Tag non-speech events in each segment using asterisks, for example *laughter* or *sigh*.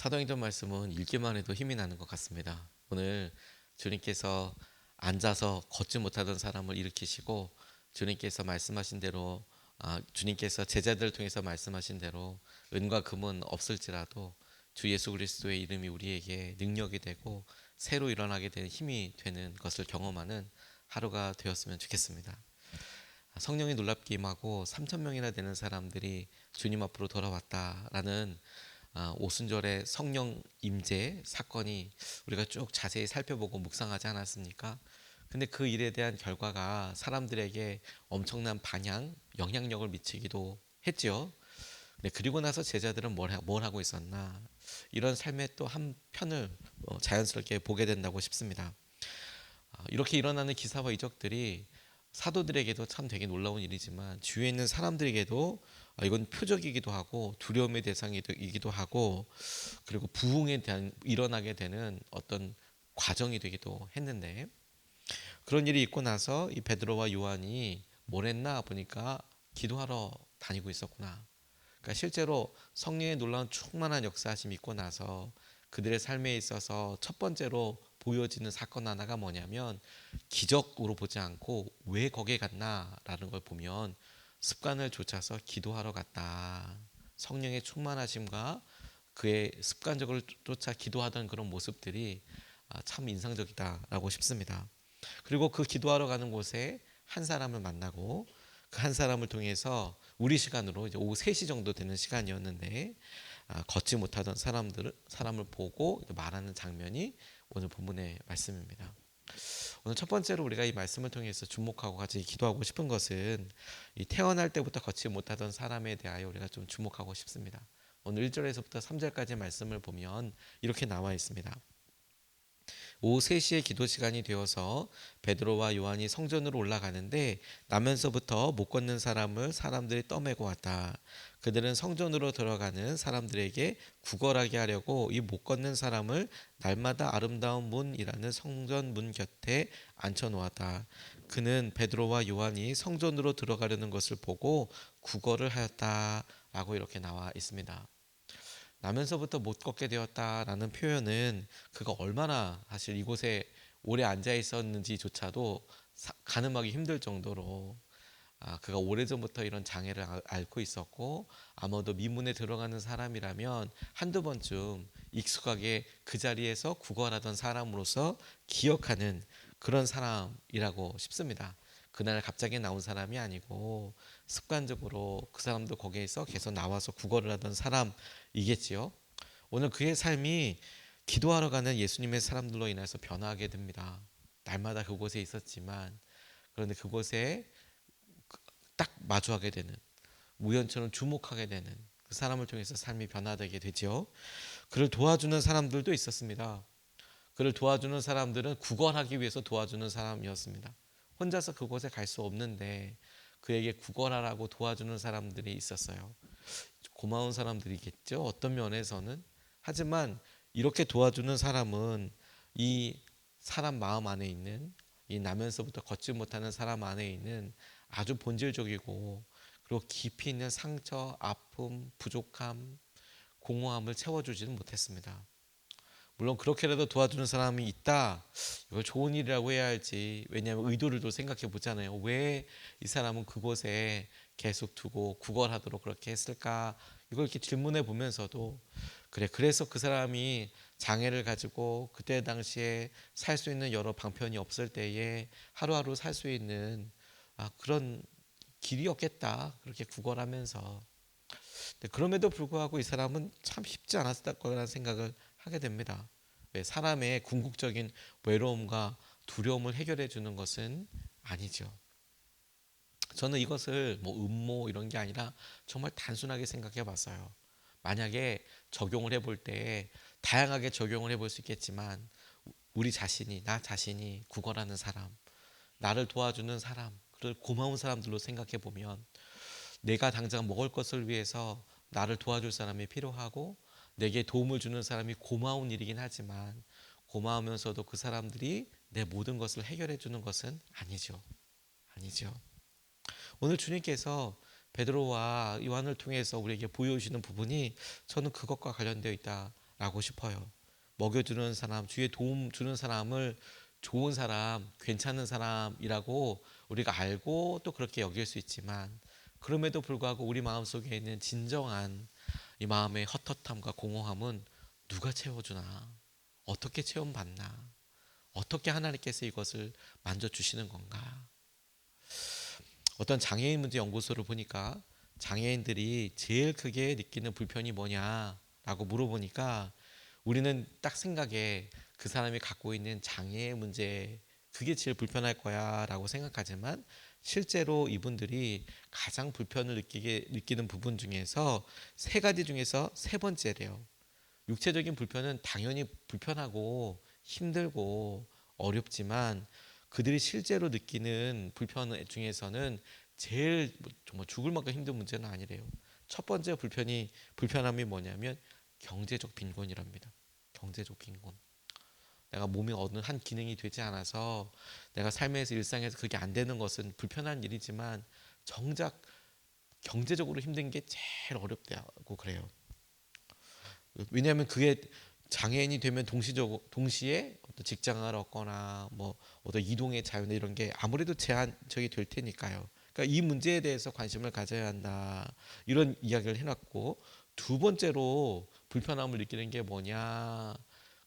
사도행전 말씀은 읽기만 해도 힘이 나는 것 같습니다. 오늘 주님께서 앉아서 걷지 못하던 사람을 일으키시고 주님께서 말씀하신 대로 아, 주님께서 제자들을 통해서 말씀하신 대로 은과 금은 없을지라도 주 예수 그리스도의 이름이 우리에게 능력이 되고 새로 일어나게 되는 힘이 되는 것을 경험하는 하루가 되었으면 좋겠습니다. 성령이 놀랍게 임하고 3천 명이나 되는 사람들이 주님 앞으로 돌아왔다라는 아, 오순절의 성령 임재 사건이 우리가 쭉 자세히 살펴보고 묵상하지 않았습니까? 근데 그 일에 대한 결과가 사람들에게 엄청난 반향, 영향력을 미치기도 했지요. 네, 그리고 나서 제자들은 뭘, 하- 뭘 하고 있었나? 이런 삶의 또 한 편을 어, 자연스럽게 보게 된다고 싶습니다. 아, 이렇게 일어나는 기사와 이적들이 사도들에게도 참 되게 놀라운 일이지만 주위에 있는 사람들에게도 아, 이건 표적이기도 하고 두려움의 대상이기도 하고 그리고 부흥에 대한 일어나게 되는 어떤 과정이 되기도 했는데 그런 일이 있고 나서 이 베드로와 요한이 뭘 했나 보니까 기도하러 다니고 있었구나. 그러니까 실제로 성령의 놀라운 충만한 역사하심 있고 나서 그들의 삶에 있어서 첫 번째로 보여지는 사건 하나가 뭐냐면 기적으로 보지 않고 왜 거기에 갔나라는 걸 보면 습관을 쫓아서 기도하러 갔다. 성령의 충만하심과 그의 습관적으로 쫓아 기도하던 그런 모습들이 아, 참 인상적이다라고 싶습니다. 그리고 그 기도하러 가는 곳에 한 사람을 만나고 그 한 사람을 통해서 우리 시간으로 이제 오후 3시 정도 되는 시간이었는데 아, 걷지 못하던 사람들을 사람을 보고 말하는 장면이 오늘 본문의 말씀입니다. 오늘 첫 번째로 우리가 이 말씀을 통해서 주목하고 같이 기도하고 싶은 것은 이 태어날 때부터 걷지 못하던 사람에 대하여 우리가 좀 주목하고 싶습니다. 오늘 1절에서부터 3절까지 말씀을 보면 이렇게 나와 있습니다. 오후 3시에 기도 시간이 되어서 베드로와 요한이 성전으로 올라가는데 나면서부터 못 걷는 사람을 사람들이 떠매고 왔다. 그들은 성전으로 들어가는 사람들에게 구걸하게 하려고 이 못 걷는 사람을 날마다 아름다운 문이라는 성전 문 곁에 앉혀 놓았다. 그는 베드로와 요한이 성전으로 들어가려는 것을 보고 구걸을 하였다라고 이렇게 나와 있습니다. 나면서부터 못 걷게 되었다라는 표현은 그가 얼마나 사실 이곳에 오래 앉아 있었는지조차도 사- 가늠하기 힘들 정도로 아, 그가 오래전부터 이런 장애를 아- 앓고 있었고 아마도 미문에 들어가는 사람이라면 한두 번쯤 익숙하게 그 자리에서 구걸하던 사람으로서 기억하는 그런 사람이라고 싶습니다. 그날 갑자기 나온 사람이 아니고 습관적으로 그 사람도 거기에서 계속 나와서 구걸을 하던 사람이겠지요. 오늘 그의 삶이 기도하러 가는 예수님의 사람들로 인해서 변화하게 됩니다. 날마다 그곳에 있었지만 그런데 그곳에 딱 마주하게 되는 우연처럼 주목하게 되는 그 사람을 통해서 삶이 변화되게 되죠. 그를 도와주는 사람들도 있었습니다. 그를 도와주는 사람들은 구걸하기 위해서 도와주는 사람이었습니다. 혼자서 그곳에 갈 수 없는데 그에게 구걸하라고 도와주는 사람들이 있었어요. 고마운 사람들이겠죠. 어떤 면에서는. 하지만 이렇게 도와주는 사람은 이 사람 마음 안에 있는 이 나면서부터 걷지 못하는 사람 안에 있는 아주 본질적이고 그리고 깊이 있는 상처, 아픔, 부족함, 공허함을 채워주지는 못했습니다. 물론 그렇게라도 도와주는 사람이 있다. 이걸 좋은 일이라고 해야 할지. 왜냐하면 의도를 또 생각해 보잖아요. 왜 이 사람은 그곳에 계속 두고 구걸하도록 그렇게 했을까? 이걸 이렇게 질문해 보면서도 그래. 그래서 그 사람이 장애를 가지고 그때 당시에 살 수 있는 여러 방편이 없을 때에 하루하루 살 수 있는 아, 그런 길이었겠다. 그렇게 구걸하면서. 그럼에도 불구하고 이 사람은 참 쉽지 않았을 거라는 생각을 하게 됩니다. 왜 사람의 궁극적인 외로움과 두려움을 해결해 주는 것은 아니죠. 저는 이것을 뭐 음모 이런 게 아니라 정말 단순하게 생각해 봤어요. 만약에 적용을 해볼 때 다양하게 적용을 해볼 수 있겠지만 우리 자신이 나 자신이 구걸하는 사람, 나를 도와주는 사람, 고마운 사람들로 생각해 보면 내가 당장 먹을 것을 위해서 나를 도와줄 사람이 필요하고 내게 도움을 주는 사람이 고마운 일이긴 하지만 고마우면서도 그 사람들이 내 모든 것을 해결해 주는 것은 아니죠. 아니죠. 오늘 주님께서 베드로와 요한을 통해서 우리에게 보여주시는 부분이 저는 그것과 관련되어 있다 라고 싶어요. 먹여주는 사람, 주의 도움 주는 사람을 좋은 사람, 괜찮은 사람이라고 우리가 알고 또 그렇게 여길 수 있지만 그럼에도 불구하고 우리 마음 속에 있는 진정한 이 마음의 헛헛함과 공허함은 누가 채워주나? 어떻게 체험받나? 어떻게 하나님께서 이것을 만져주시는 건가? 어떤 장애인 문제 연구소를 보니까 장애인들이 제일 크게 느끼는 불편이 뭐냐라고 물어보니까 우리는 딱 생각에 그 사람이 갖고 있는 장애 문제 그게 제일 불편할 거야라고 생각하지만 실제로 이분들이 가장 불편을 느끼게 느끼는 부분 중에서 세 가지 중에서 세 번째래요. 육체적인 불편은 당연히 불편하고 힘들고 어렵지만 그들이 실제로 느끼는 불편 중에서는 제일 뭐 정말 죽을 만큼 힘든 문제는 아니래요. 첫 번째 불편이 불편함이 뭐냐면 경제적 빈곤이랍니다. 경제적 빈곤. 내가 몸이 어느 한 기능이 되지 않아서 내가 삶에서 일상에서 그게 안 되는 것은 불편한 일이지만 정작 경제적으로 힘든 게 제일 어렵다고 그래요. 왜냐하면 그게 장애인이 되면 동시적 동시에 어떤 직장을 얻거나 뭐 어떤 이동의 자유나 이런 게 아무래도 제한적이 될 테니까요. 그러니까 이 문제에 대해서 관심을 가져야 한다 이런 이야기를 해놨고 두 번째로 불편함을 느끼는 게 뭐냐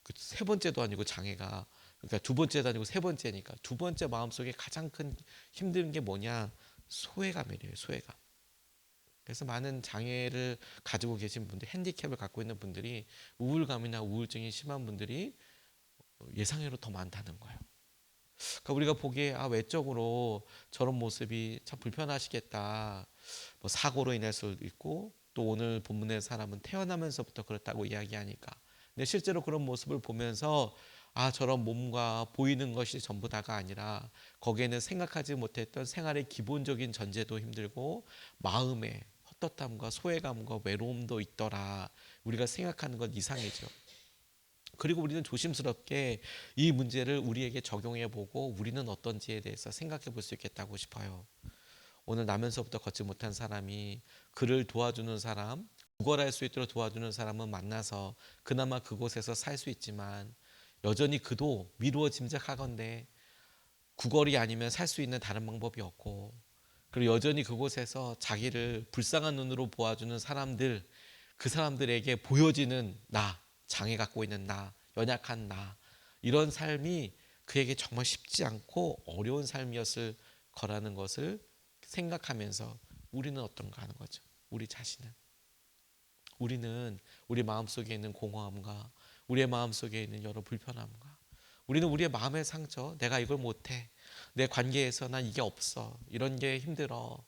그 세 번째도 아니고 장애가 그러니까 두 번째도 아니고 세 번째니까 두 번째 마음속에 가장 큰 힘든 게 뭐냐? 소외감이래요 소외감 그래서 많은 장애를 가지고 계신 분들 핸디캡을 갖고 있는 분들이 우울감이나 우울증이 심한 분들이 예상외로 더 많다는 거예요. 그러니까 우리가 보기에 아 외적으로 저런 모습이 참 불편하시겠다. 뭐 사고로 인할 수도 있고 또 오늘 본문의 사람은 태어나면서부터 그렇다고 이야기하니까 근데 실제로 그런 모습을 보면서 아 저런 몸과 보이는 것이 전부 다가 아니라 거기에는 생각하지 못했던 생활의 기본적인 전제도 힘들고 마음의 헛헛함과 소외감과 외로움도 있더라 우리가 생각하는 것 이상이죠. 그리고 우리는 조심스럽게 이 문제를 우리에게 적용해 보고 우리는 어떤지에 대해서 생각해 볼 수 있겠다고 싶어요. 오늘 나면서부터 걷지 못한 사람이 그를 도와주는 사람, 구걸할 수 있도록 도와주는 사람은 만나서 그나마 그곳에서 살 수 있지만 여전히 그도 미루어 짐작하건대 구걸이 아니면 살 수 있는 다른 방법이 없고 그리고 여전히 그곳에서 자기를 불쌍한 눈으로 보아주는 사람들 그 사람들에게 보여지는 나 장애 갖고 있는 나 연약한 나 이런 삶이 그에게 정말 쉽지 않고 어려운 삶이었을 거라는 것을 생각하면서 우리는 어떤가 하는 거죠. 우리 자신은 우리는 우리 마음속에 있는 공허함과 우리의 마음속에 있는 여러 불편함과 우리는 우리의 마음의 상처 내가 이걸 못해 내 관계에서 난 이게 없어 이런 게 힘들어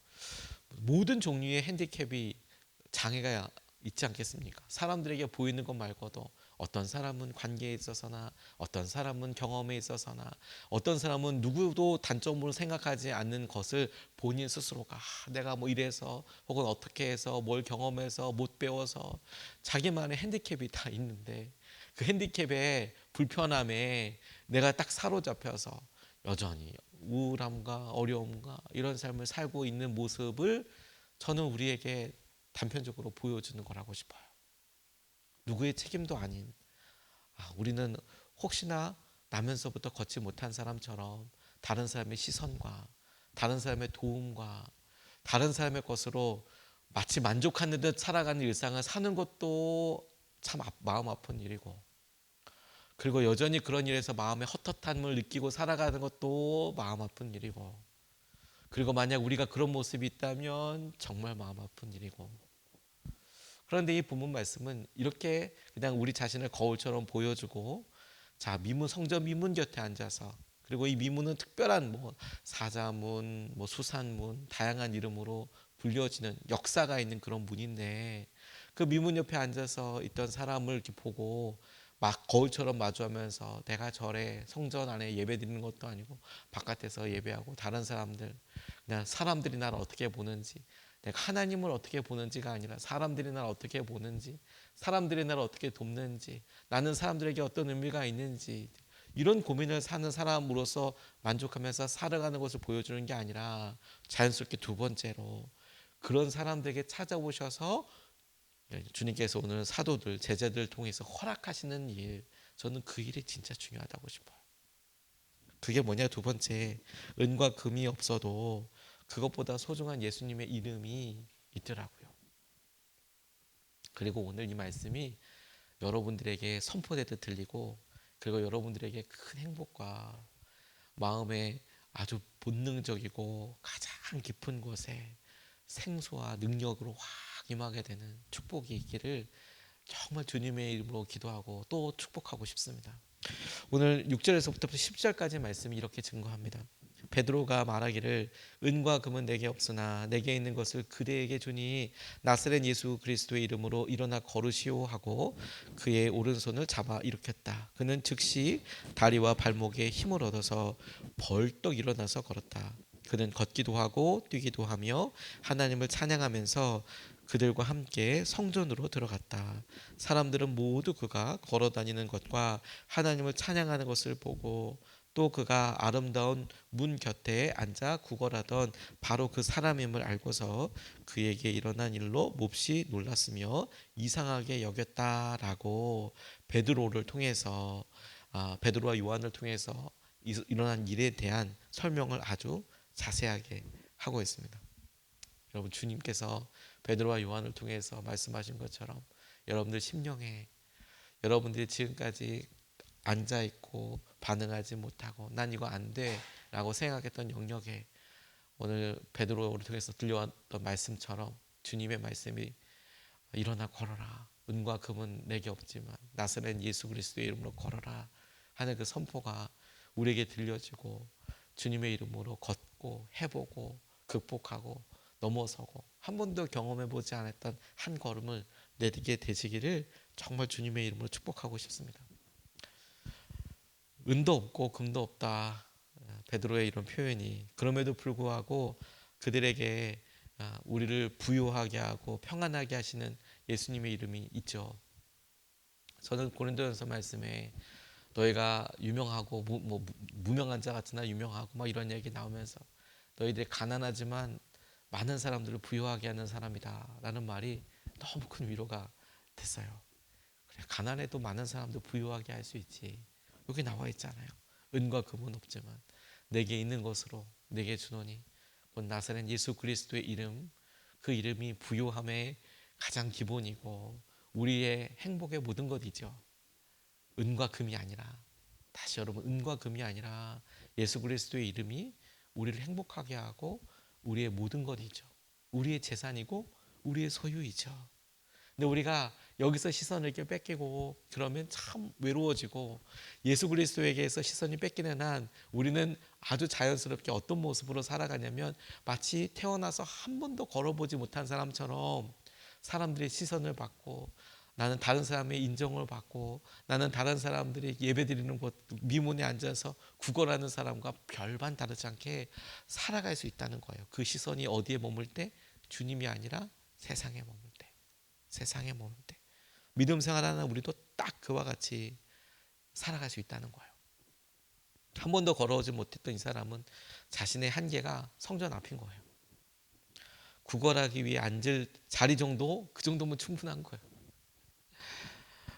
모든 종류의 핸디캡이 장애가 있지 않겠습니까? 사람들에게 보이는 것 말고도 어떤 사람은 관계에 있어서나 어떤 사람은 경험에 있어서나 어떤 사람은 누구도 단점으로 생각하지 않는 것을 본인 스스로가 아, 내가 뭐 이래서 혹은 어떻게 해서 뭘 경험해서 못 배워서 자기만의 핸디캡이 다 있는데 그 핸디캡의 불편함에 내가 딱 사로잡혀서 여전히 우울함과 어려움과 이런 삶을 살고 있는 모습을 저는 우리에게 단편적으로 보여주는 거라고 싶어요. 누구의 책임도 아닌 아, 우리는 혹시나 나면서부터 걷지 못한 사람처럼 다른 사람의 시선과 다른 사람의 도움과 다른 사람의 것으로 마치 만족하는 듯 살아가는 일상을 사는 것도 참 마음 아픈 일이고 그리고 여전히 그런 일에서 마음의 헛헛함을 느끼고 살아가는 것도 마음 아픈 일이고 그리고 만약 우리가 그런 모습이 있다면 정말 마음 아픈 일이고 그런데 이 본문 말씀은 이렇게 그냥 우리 자신을 거울처럼 보여주고 자 미문 성전 미문 곁에 앉아서 그리고 이 미문은 특별한 뭐 사자문, 뭐 수산문 다양한 이름으로 불려지는 역사가 있는 그런 문인데 그 미문 옆에 앉아서 있던 사람을 이렇게 보고 막 거울처럼 마주하면서 내가 절에 성전 안에 예배 드리는 것도 아니고 바깥에서 예배하고 다른 사람들 그냥 사람들이 나를 어떻게 보는지 내가 하나님을 어떻게 보는지가 아니라 사람들이 나를 어떻게 보는지, 사람들이 나를 어떻게 돕는지, 나는 사람들에게 어떤 의미가 있는지, 이런 고민을 사는 사람으로서 만족하면서 살아가는 것을 보여주는 게 아니라 자연스럽게 두 번째로 그런 사람들에게 찾아오셔서 주님께서 오늘 사도들 제자들 통해서 허락하시는 일 저는 그 일이 진짜 중요하다고 싶어요. 그게 뭐냐 두 번째 은과 금이 없어도 그것보다 소중한 예수님의 이름이 있더라고요. 그리고 오늘 이 말씀이 여러분들에게 선포되듯 들리고 그리고 여러분들에게 큰 행복과 마음에 아주 본능적이고 가장 깊은 곳에 생수와 능력으로 확 임하게 되는 축복이 있기를 정말 주님의 이름으로 기도하고 또 축복하고 싶습니다. 오늘 6절에서부터 10절까지 말씀이 이렇게 증거합니다. 베드로가 말하기를 은과 금은 내게 없으나 내게 있는 것을 그대에게 주니 나사렛 예수 그리스도의 이름으로 일어나 걸으시오 하고 그의 오른손을 잡아 일으켰다. 그는 즉시 다리와 발목에 힘을 얻어서 벌떡 일어나서 걸었다. 그는 걷기도 하고 뛰기도 하며 하나님을 찬양하면서 그들과 함께 성전으로 들어갔다. 사람들은 모두 그가 걸어 다니는 것과 하나님을 찬양하는 것을 보고 또 그가 아름다운 문 곁에 앉아 구걸하던 바로 그 사람임을 알고서 그에게 일어난 일로 몹시 놀랐으며 이상하게 여겼다라고 베드로를 통해서 아, 베드로와 요한을 통해서 일어난 일에 대한 설명을 아주 자세하게 하고 있습니다. 여러분 주님께서 베드로와 요한을 통해서 말씀하신 것처럼 여러분들 심령에 여러분들이 지금까지 앉아 있고 반응하지 못하고 난 이거 안 돼라고 생각했던 영역에 오늘 베드로를 통해서 들려왔던 말씀처럼 주님의 말씀이 일어나 걸어라 은과 금은 내게 없지만 나사렛 예수 그리스도의 이름으로 걸어라 하는 그 선포가 우리에게 들려지고 주님의 이름으로 걷고 해보고 극복하고 넘어서고 한 번도 경험해 보지 않았던 한 걸음을 내디게 되시기를 정말 주님의 이름으로 축복하고 싶습니다. 은도 없고 금도 없다. 베드로의 이런 표현이 그럼에도 불구하고 그들에게 아, 우리를 부유하게 하고 평안하게 하시는 예수님의 이름이 있죠. 저는 고린도전서 말씀에 너희가 유명하고 무, 뭐 무명한 자 같으나 유명하고 막 이런 얘기 나오면서 너희들이 가난하지만 많은 사람들을 부유하게 하는 사람이다라는 말이 너무 큰 위로가 됐어요. 그래 가난해도 많은 사람들 부유하게 할 수 있지. 여기 나와 있잖아요. 은과 금은 없지만 내게 있는 것으로 내게 주노니 곧 나사렛 예수 그리스도의 이름 그 이름이 부유함의 가장 기본이고 우리의 행복의 모든 것이죠. 은과 금이 아니라 다시 여러분 은과 금이 아니라 예수 그리스도의 이름이 우리를 행복하게 하고 우리의 모든 것이죠. 우리의 재산이고 우리의 소유이죠. 근데 우리가 여기서 시선을 이렇게 뺏기고 그러면 참 외로워지고 예수 그리스도에게서 시선이 뺏기는 한 우리는 아주 자연스럽게 어떤 모습으로 살아가냐면 마치 태어나서 한 번도 걸어보지 못한 사람처럼 사람들의 시선을 받고 나는 다른 사람의 인정을 받고 나는 다른 사람들이 예배드리는 곳 미문에 앉아서 구걸하는 사람과 별반 다르지 않게 살아갈 수 있다는 거예요. 그 시선이 어디에 머물 때? 주님이 아니라 세상에 머물 때. 세상에 머물 때 믿음 생활하는 우리도 딱 그와 같이 살아갈 수 있다는 거예요. 한 번도 걸어오지 못했던 이 사람은 자신의 한계가 성전 앞인 거예요. 구걸하기 위해 앉을 자리 정도 그 정도면 충분한 거예요.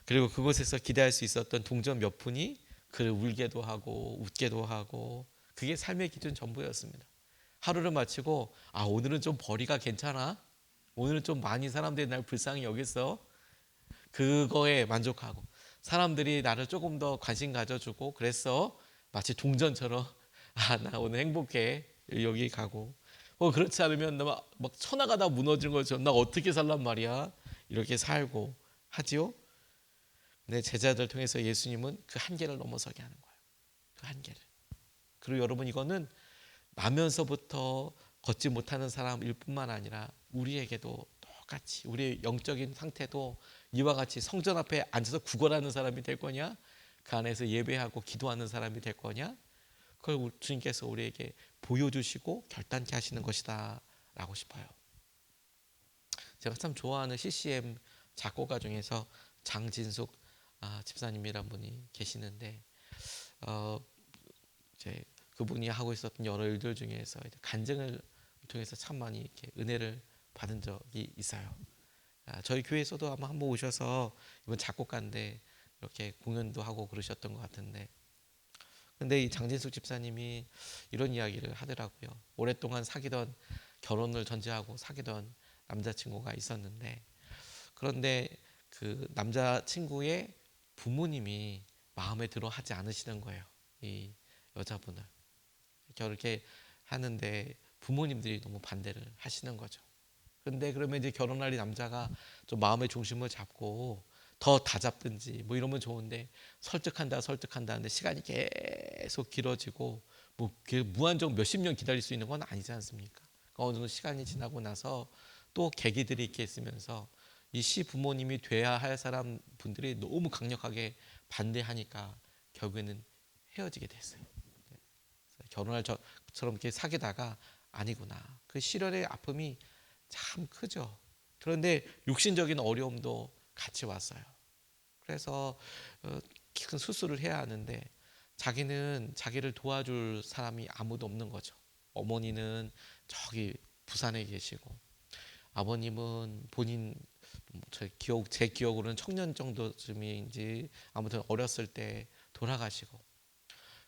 그리고 그곳에서 기대할 수 있었던 동전 몇 푼이 그를 울게도 하고 웃게도 하고 그게 삶의 기준 전부였습니다. 하루를 마치고 아 오늘은 좀 벌이가 괜찮아. 오늘은 좀 많이 사람들이 날 불쌍히 여겼어. 그거에 만족하고 사람들이 나를 조금 더 관심 가져주고 그랬어. 마치 동전처럼 *laughs* 아 나 오늘 행복해 여기 가고 어 그렇지 않으면 막, 막 천하가 다 무너진 것처럼 나 어떻게 살란 말이야 이렇게 살고 하지요. 내 제자들 통해서 예수님은 그 한계를 넘어서게 하는 거예요. 그 한계를. 그리고 여러분 이거는 나면서부터 걷지 못하는 사람일 뿐만 아니라 우리에게도 똑같이 우리의 영적인 상태도 이와 같이 성전 앞에 앉아서 구걸하는 사람이 될 거냐? 그 안에서 예배하고 기도하는 사람이 될 거냐? 그걸 주님께서 우리에게 보여주시고 결단케 하시는 것이다 라고 싶어요. 제가 참 좋아하는 CCM 작곡가 중에서 장진숙 아, 집사님이란 분이 계시는데 어, 이제 그분이 하고 있었던 여러 일들 중에서 간증을 통해서 참 많이 이렇게 은혜를 받은 적이 있어요. 아, 저희 교회에서도 아마 한번 오셔서 이번 작곡가인데 이렇게 공연도 하고 그러셨던 것 같은데 근데 이 장진숙 집사님이 이런 이야기를 하더라고요. 오랫동안 사귀던 결혼을 전제하고 사귀던 남자친구가 있었는데 그런데 그 남자친구의 부모님이 마음에 들어 하지 않으시는 거예요. 이 여자분을. 그렇게 하는데 부모님들이 너무 반대를 하시는 거죠. 근데 그러면 이제 결혼할 이 남자가 좀 마음의 중심을 잡고 더 다 잡든지 뭐 이러면 좋은데 설득한다 설득한다 하는데 시간이 계속 길어지고 뭐그 무한정 몇십 년 기다릴 수 있는 건 아니지 않습니까? 그러니까 어느 정도 시간이 지나고 나서 또 계기들이 있게 있으면서 이 시 부모님이 돼야 할 사람 분들이 너무 강력하게 반대하니까 결국에는 헤어지게 됐어요. 네. 결혼할 저처럼 이렇게 사귀다가 아니구나. 그 시련의 아픔이 참 크죠. 그런데 육신적인 어려움도 같이 왔어요. 그래서 어, 큰 수술을 해야 하는데 자기는 자기를 도와줄 사람이 아무도 없는 거죠. 어머니는 저기 부산에 계시고 아버님은 본인 제 기억 제 기억으로는 청년 정도쯤인지 아무튼 어렸을 때 돌아가시고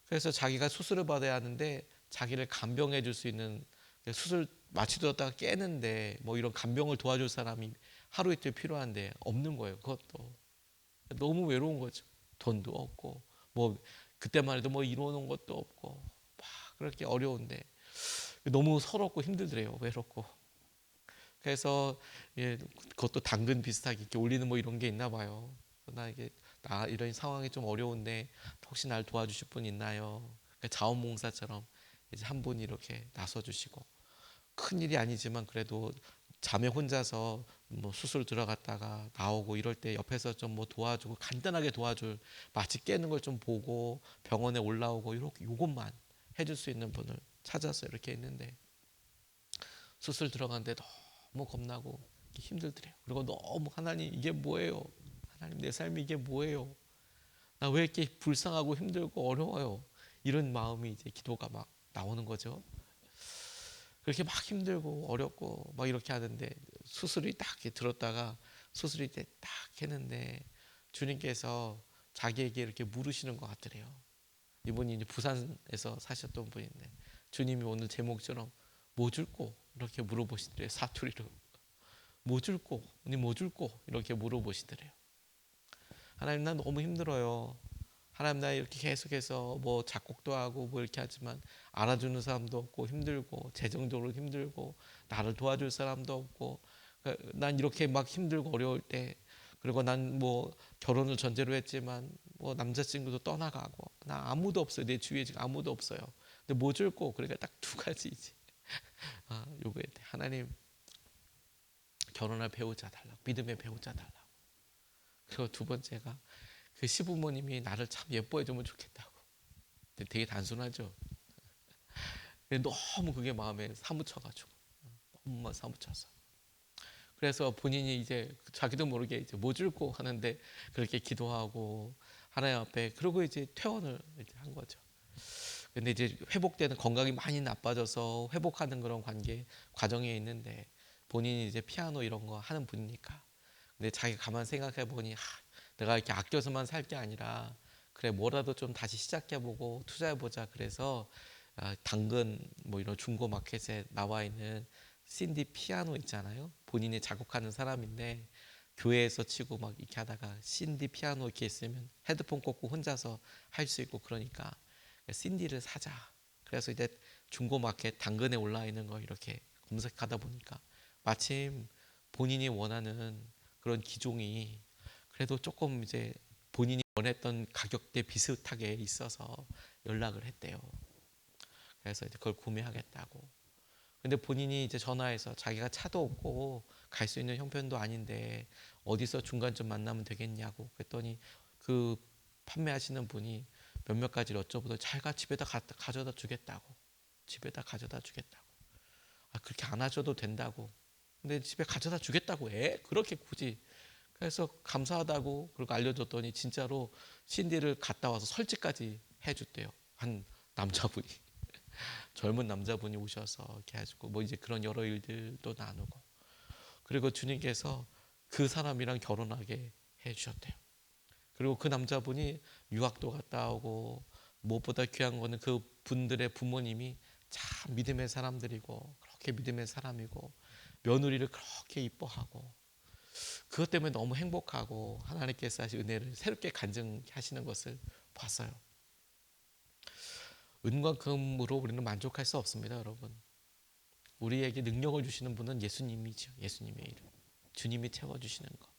그래서 자기가 수술을 받아야 하는데 자기를 간병해 줄 수 있는 수술 마취되었다가 깨는데 뭐 이런 간병을 도와줄 사람이 하루 이틀 필요한데 없는 거예요. 그것도 너무 외로운 거죠. 돈도 없고 뭐 그때만 해도 뭐 이루어놓은 것도 없고 막 그렇게 어려운데 너무 서럽고 힘들더래요. 외롭고 그래서 예, 그것도 당근 비슷하게 이렇게 올리는 뭐 이런 게 있나 봐요. 나 이게 나 이런 상황이 좀 어려운데 혹시 날 도와주실 분 있나요? 그러니까 자원봉사처럼 이제 한 분이 이렇게 나서주시고 큰 일이 아니지만 그래도 자매 혼자서 뭐 수술 들어갔다가 나오고 이럴 때 옆에서 좀 뭐 도와주고 간단하게 도와줄 마치 깨는 걸 좀 보고 병원에 올라오고 이렇게 요것만 해줄 수 있는 분을 찾아서 이렇게 했는데 수술 들어갔는데 너무 겁나고 힘들더래요. 그리고 너무 하나님 이게 뭐예요? 하나님 내 삶이 이게 뭐예요? 나 왜 이렇게 불쌍하고 힘들고 어려워요? 이런 마음이 이제 기도가 막 나오는 거죠. 그렇게 막 힘들고 어렵고 막 이렇게 하는데 수술이 딱 들었다가 수술이 딱 했는데 주님께서 자기에게 이렇게 물으시는 것 같더래요. 이분이 이제 부산에서 사셨던 분인데 주님이 오늘 제목처럼 뭐 줄고 이렇게 물어보시더래요. 사투리로 뭐 줄고 언니 뭐 줄고 이렇게 물어보시더래요. 하나님 난 너무 힘들어요. 하나님 나 이렇게 계속해서 뭐 작곡도 하고 뭐 이렇게 하지만 알아주는 사람도 없고 힘들고 재정적으로 힘들고 나를 도와줄 사람도 없고 그러니까 난 이렇게 막 힘들고 어려울 때 그리고 난 뭐 결혼을 전제로 했지만 뭐 남자친구도 떠나가고 나 아무도 없어요. 내 주위에 지금 아무도 없어요. 근데 뭐 줄고? 그러니까 딱 두 가지지 아 요거에 하나님 결혼할 배우자 달라고 믿음의 배우자 달라고. 그리고 두 번째가 그 시부모님이 나를 참 예뻐해 주면 좋겠다고. 되게 단순하죠. 너무 그게 마음에 사무쳐가지고 너무 사무쳐서. 그래서 본인이 이제 자기도 모르게 이제 뭐 줄고 하는데 그렇게 기도하고 하나님 앞에 그러고 이제 퇴원을 이제 한 거죠. 근데 이제 회복되는 건강이 많이 나빠져서 회복하는 그런 관계 과정에 있는데 본인이 이제 피아노 이런 거 하는 분이니까 근데 자기 가만 생각해 보니 하, 내가 이렇게 아껴서만 살 게 아니라 그래 뭐라도 좀 다시 시작해보고 투자해보자. 그래서 아, 당근 뭐 이런 중고 마켓에 나와 있는 신디 피아노 있잖아요. 본인이 작곡하는 사람인데 교회에서 치고 막 이렇게 하다가 신디 피아노 이렇게 있으면 헤드폰 꽂고 혼자서 할 수 있고 그러니까 신디를 사자. 그래서 이제 중고 마켓 당근에 올라 있는 거 이렇게 검색하다 보니까 마침 본인이 원하는 그런 기종이 그래도 조금 이제 본인이 원했던 가격대 비슷하게 있어서 연락을 했대요. 그래서 이제 그걸 구매하겠다고. 근데 본인이 이제 전화해서 자기가 차도 없고 갈 수 있는 형편도 아닌데 어디서 중간쯤 만나면 되겠냐고 그랬더니 그 판매하시는 분이 몇몇 가지를 여쭤보더 자기가 집에다 가, 가져다 주겠다고 집에다 가져다 주겠다고 아 그렇게 안 하셔도 된다고 근데 집에 가져다 주겠다고 해 그렇게 굳이 그래서 감사하다고 그리고 알려줬더니 진짜로 신디를 갔다 와서 설치까지 해줬대요. 한 남자분이 *laughs* 젊은 남자분이 오셔서 이렇게 해주고 뭐 이제 그런 여러 일들도 나누고 그리고 주님께서 그 사람이랑 결혼하게 해 주셨대요. 그리고 그 남자분이 유학도 갔다 오고 무엇보다 귀한 거는 그 분들의 부모님이 참 믿음의 사람들이고 그렇게 믿음의 사람이고 며느리를 그렇게 이뻐하고 그것 때문에 너무 행복하고 하나님께서 하신 은혜를 새롭게 간증하시는 것을 봤어요. 은과 금으로 우리는 만족할 수 없습니다, 여러분. 우리에게 능력을 주시는 분은 예수님이죠. 예수님의 이름. 주님이 채워 주시는 것.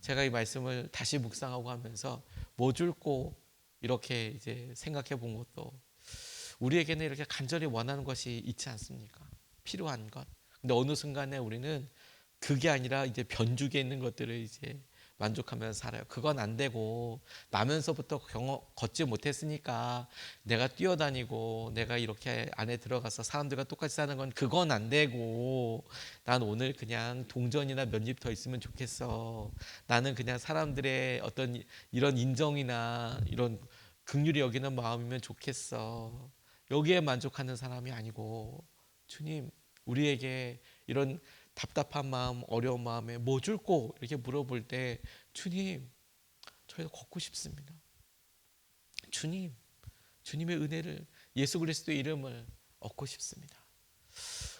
제가 이 말씀을 다시 묵상하고 하면서 뭐 줄고 이렇게 이제 생각해 본 것도 우리에게는 이렇게 간절히 원하는 것이 있지 않습니까? 필요한 것. 근데 어느 순간에 우리는 그게 아니라 이제 변죽에 있는 것들을 이제 만족하면서 살아요. 그건 안 되고 나면서부터 경험 걷지 못했으니까 내가 뛰어다니고 내가 이렇게 안에 들어가서 사람들과 똑같이 사는 건 그건 안 되고 난 오늘 그냥 동전이나 몇입더 있으면 좋겠어. 나는 그냥 사람들의 어떤 이런 인정이나 이런 긍휼히 여기는 마음이면 좋겠어. 여기에 만족하는 사람이 아니고 주님 우리에게 이런 답답한 마음, 어려운 마음에 뭐 줄고 이렇게 물어볼 때 주님 저희가 걷고 싶습니다. 주님, 주님의 은혜를 예수 그리스도의 이름을 얻고 싶습니다.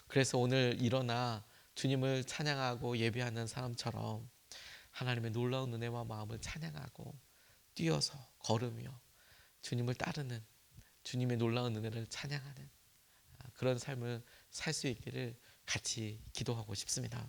그래서 오늘 일어나 주님을 찬양하고 예배하는 사람처럼 하나님의 놀라운 은혜와 마음을 찬양하고 뛰어서 걸으며 주님을 따르는 주님의 놀라운 은혜를 찬양하는 그런 삶을 살 수 있기를 같이 기도하고 싶습니다.